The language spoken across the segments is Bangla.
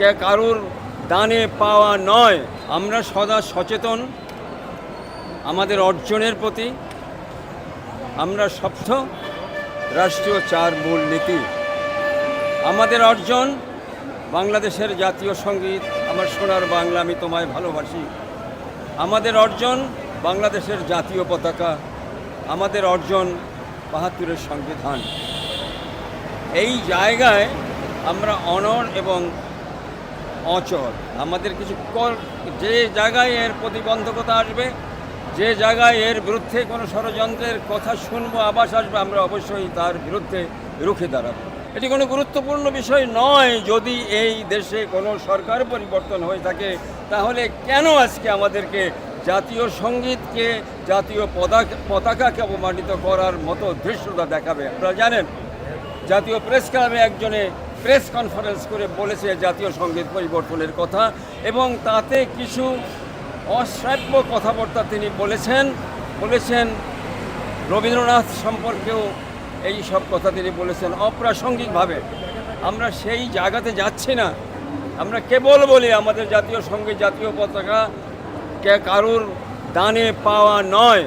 কারুর দানে পাওয়া নয়, আমরা সদা সচেতন আমাদের অর্জনের প্রতি। আমরা সপ্ত রাষ্ট্রীয় চার মূল নীতি। আমাদের অর্জন বাংলাদেশের জাতীয় সংগীত, আমার সোনার বাংলা আমি তোমায় ভালোবাসি। আমাদের অর্জন বাংলাদেশের জাতীয় পতাকা। আমাদের অর্জন বাহাত্তরের সংবিধান। এই জায়গায় আমরা অনর এবং অচল। আমাদের কিছু যে জায়গায় এর প্রতিবন্ধকতা আসবে, যে জায়গায় এর বিরুদ্ধে কোনো ষড়যন্ত্রের কথা শুনব আবাস আসবে, আমরা অবশ্যই তার বিরুদ্ধে রুখে দাঁড়াবো। এটি কোনো গুরুত্বপূর্ণ বিষয় নয়, যদি এই দেশে কোনো সরকার পরিবর্তন হয়ে থাকে, তাহলে কেন আজকে আমাদেরকে জাতীয় সঙ্গীতকে, জাতীয় পতাকা পতাকাকে অপমানিত করার মতো দৃশ্যতা দেখাবে? আপনারা জানেন, জাতীয় প্রেস ক্লাবে একজনে প্রেস কনফারেন্স করে বলেছে জাতীয় সংগীত পরিবর্তনের কথা এবং তাতে কিছু অশ্রাব্য কথাবার্তা তিনি বলেছেন। বলেছেন, রবীন্দ্রনাথ সম্পর্কেও এই সব কথা তিনি বলেছেন। অপ্রাসঙ্গিকভাবে আমরা সেই জায়গাতে যাচ্ছি না। আমরা কেবল বলি আমাদের জাতীয় সংগীত, জাতীয় পতাকা কারুর দানে পাওয়া নয়।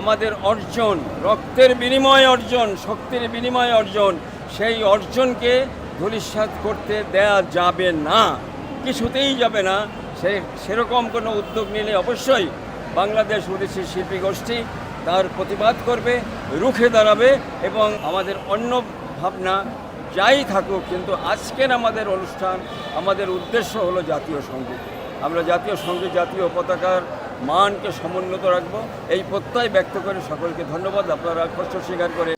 আমাদের অর্জন, রক্তের বিনিময় অর্জন, শক্তির বিনিময় অর্জন, সেই অর্জনকে ধূলিসাৎ করতে দেয়া যাবে না, কিছুতেই যাবে না। সে, সেরকম কোনো উদ্যোগ নিলে অবশ্যই বাংলাদেশ ওড়িশি শিল্পী গোষ্ঠী তার প্রতিবাদ করবে, রুখে দাঁড়াবে এবং আমাদের অন্য ভাবনা যাই থাকুক, কিন্তু আজকের আমাদের অনুষ্ঠান, আমাদের উদ্দেশ্য হলো জাতীয় সংগীত। আমরা জাতীয় সংগীত, জাতীয় পতাকার মানকে সমুন্নত রাখব। এই প্রত্যয় ব্যক্ত করে সকলকে ধন্যবাদ। আপনারা কষ্ট স্বীকার করে